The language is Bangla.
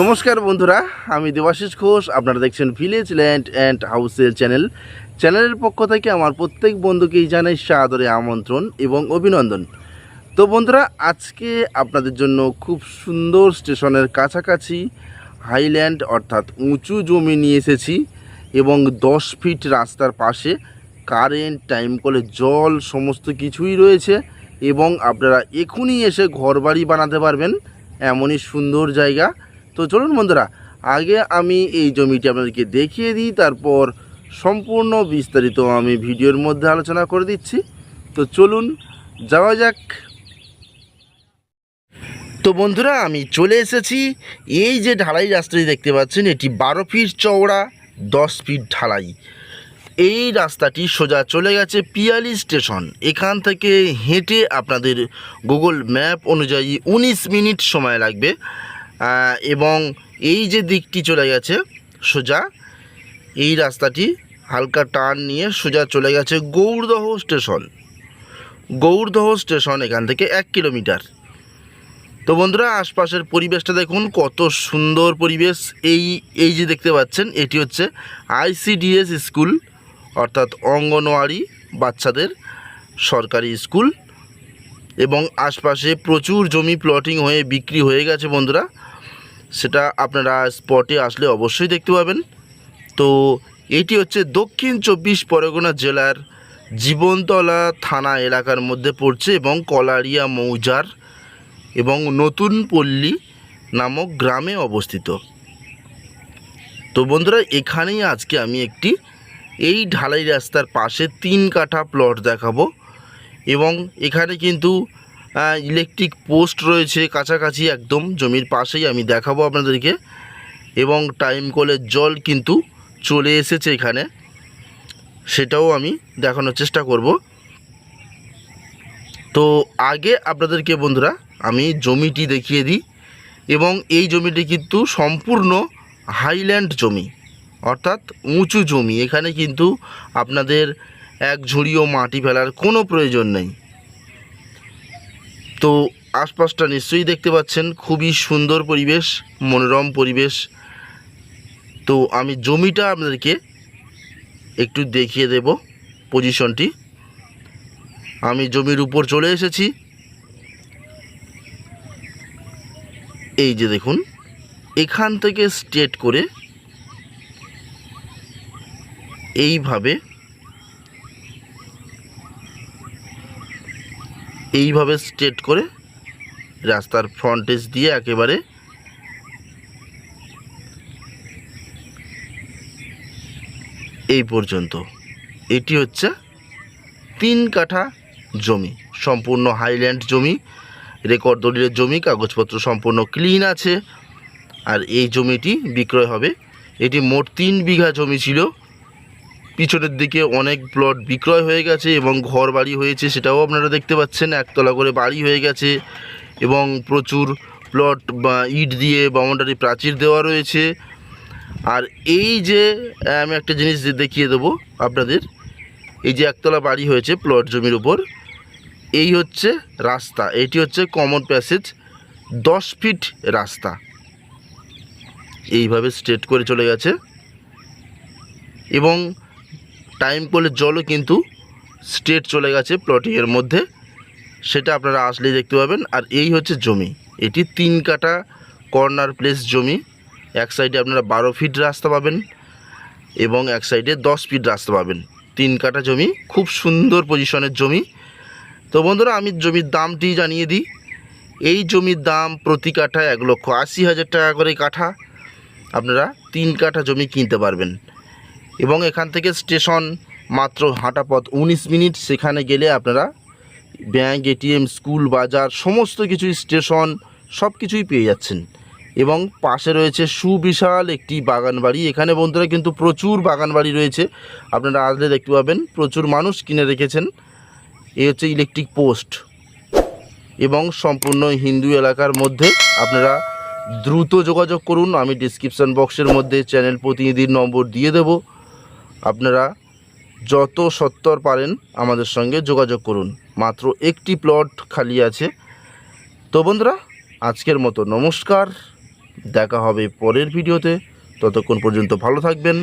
নমস্কার বন্ধুরা, আমি দেবাশিস ঘোষ, আপনারা দেখছেন ভিলেজ ল্যান্ড অ্যান্ড হাউসের চ্যানেল চ্যানেলের পক্ষ থেকে আমার প্রত্যেক বন্ধুকেই জানাই সাদরে আমন্ত্রণ এবং অভিনন্দন। তো বন্ধুরা, আজকে আপনাদের জন্য খুব সুন্দর স্টেশনের কাছাকাছি হাইল্যান্ড অর্থাৎ উঁচু জমি নিয়ে এসেছি এবং দশ ফিট রাস্তার পাশে কারেন্ট টাইম কলে জল সমস্ত কিছুই রয়েছে এবং আপনারা এখনই এসে ঘরবাড়ি বানাতে পারবেন। এমনই সুন্দর জায়গা। তো চলুন বন্ধুরা, আগে আমি এই জমিটি আপনাদেরকে দেখিয়ে দিই, তারপর সম্পূর্ণ বিস্তারিত আমি ভিডিওর মধ্যে আলোচনা করে দিচ্ছি। তো চলুন, যাওয়া যাক। তো বন্ধুরা, আমি চলে এসেছি। এই যে ঢালাই রাস্তাটি দেখতে পাচ্ছেন, এটি বারো ফিট চওড়া, দশ ফিট ঢালাই। এই রাস্তাটি সোজা চলে গেছে পিয়ালি স্টেশন। এখান থেকে হেঁটে আপনাদের গুগল ম্যাপ অনুযায়ী উনিশ মিনিট সময় লাগবে। এবং এই যে দিকটি চলে গেছে, সোজা, এই রাস্তাটি হালকা টার্ন নিয়ে সোজা চলে গেছে গৌরদহ স্টেশন। গৌরদহ স্টেশন এখান থেকে এক কিলোমিটার। তো বন্ধুরা, আশপাশের পরিবেশটা দেখুন, কত সুন্দর পরিবেশ। এই এই যে দেখতে পাচ্ছেন, এটি হচ্ছে আইসিডিএস স্কুল, অর্থাৎ অঙ্গনওয়াড়ি বাচ্চাদের সরকারি স্কুল। এবং আশপাশে প্রচুর জমি প্লটিং হয়ে বিক্রি হয়ে গেছে বন্ধুরা। সেটা আপনারা স্পটে আসলে অবশ্যই দেখতে পাবেন। তো এটি হচ্ছে দক্ষিণ চব্বিশ পরগনা জেলার জীবনতলা থানা এলাকার মধ্যে পড়ছে এবং কলারিয়া মৌজার এবং নতুন পল্লী নামক গ্রামে অবস্থিত। তো বন্ধুরা, এখানেই আজকে আমি একটি এই ঢালাই রাস্তার পাশে তিন কাঠা প্লট দেখাবো এবং এখানে কিন্তু ইলেকট্রিক পোস্ট রয়েছে কাছাকাছি একদম, জমির পাশেই আমি দেখাবো আপনাদেরকে। এবং টাইম কলের জল কিন্তু চলে এসেছে এখানে। সেটাও আমি দেখানোর চেষ্টা করব। তো আগে আপনাদেরকে বন্ধুরা, আমি জমিটি দেখিয়ে দিই। এবং এই জমিটি কিন্তু সম্পূর্ণ হাইল্যান্ড জমি, অর্থাৎ উঁচু জমি। এখানে কিন্তু আপনাদের এক ঝুড়িও মাটি ফেলার কোনো প্রয়োজন নেই। তো আশপাশটা নিশ্চয়ই দেখতে পাচ্ছেন, খুবই সুন্দর পরিবেশ, মনোরম পরিবেশ। তো আমি জমিটা আপনাদেরকে একটু দেখিয়ে দেব পজিশনটি। আমি জমির উপর চলে এসেছি। এই যে দেখুন, এখান থেকে স্ট্রেট করে এইভাবে এইভাবে স্ট্রেট করে রাস্তার ফ্রন্টেজ দিয়ে একেবারে এই পর্যন্ত। এটি হচ্ছে তিন কাঠা জমি, সম্পূর্ণ হাইল্যান্ড জমি রেকর্ড দলিলের জমি, কাগজপত্র সম্পূর্ণ ক্লিন আছে, আর এই জমিটি বিক্রয় হবে। এটি মোট তিন বিঘা জমি ছিল। পিছনের দিকে অনেক প্লট বিক্রয় হয়ে গেছে এবং ঘর বাড়ি হয়েছে সেটাও আপনারা দেখতে পাচ্ছেন। একতলা করে বাড়ি হয়ে গেছে এবং প্রচুর প্লট বা ইট দিয়ে বাউন্ডারি প্রাচীর দেওয়া রয়েছে। আর এই যে, আমি একটা জিনিস দেখিয়ে দেবো আপনাদের। এই যে একতলা বাড়ি হয়েছে প্লট জমির উপর, এই হচ্ছে রাস্তা। এটি হচ্ছে কমন প্যাসেজ দশ ফিট রাস্তা। এইভাবে স্ট্রেট করে চলে গেছে। এবং টাইম কলের জলও কিন্তু স্ট্রেট চলে গেছে প্লটিংয়ের মধ্যে। সেটা আপনারা আসলেই দেখতে পাবেন। আর এই হচ্ছে জমি। এটি তিন কাটা কর্নার প্লেস জমি। এক সাইডে আপনারা বারো ফিট রাস্তা পাবেন এবং এক সাইডে দশ ফিট রাস্তা পাবেন। তিন কাটা জমি। খুব সুন্দর পজিশনের জমি। তো বন্ধুরা, আমি জমির দামটি জানিয়ে দিই। এই জমির দাম প্রতি কাঠা এক লক্ষ আশি হাজার টাকা করে কাঠা। আপনারা তিন কাঠা জমি কিনতে পারবেন। এবং এখান থেকে স্টেশন মাত্র হাঁটা পথ উনিশ মিনিট। সেখানে গেলে আপনারা ব্যাঙ্ক এটিএম স্কুল, বাজার, সমস্ত কিছুই স্টেশন সব কিছুই পেয়ে যাচ্ছেন। এবং পাশে রয়েছে সুবিশাল একটি বাগান বাড়ি এখানে বন্ধুরা কিন্তু প্রচুর বাগান বাড়ি রয়েছে। আপনারা আসলে দেখতে পাবেন, প্রচুর মানুষ কিনে রেখেছেন। এ হচ্ছে ইলেকট্রিক পোস্ট এবং সম্পূর্ণ হিন্দু এলাকার মধ্যে আপনারা দ্রুত যোগাযোগ করুন। আমি ডিসক্রিপশান বক্সের মধ্যে চ্যানেল প্রতিনিধির নম্বর দিয়ে দেব। আপনারা যত সত্তর পারেন আমাদের সঙ্গে যোগাযোগ করুন। মাত্র একটি প্লট খালি আছে। তো বন্ধুরা, আজকের মতো নমস্কার। দেখা হবে পরের ভিডিওতে ততক্ষণ পর্যন্ত ভালো থাকবেন।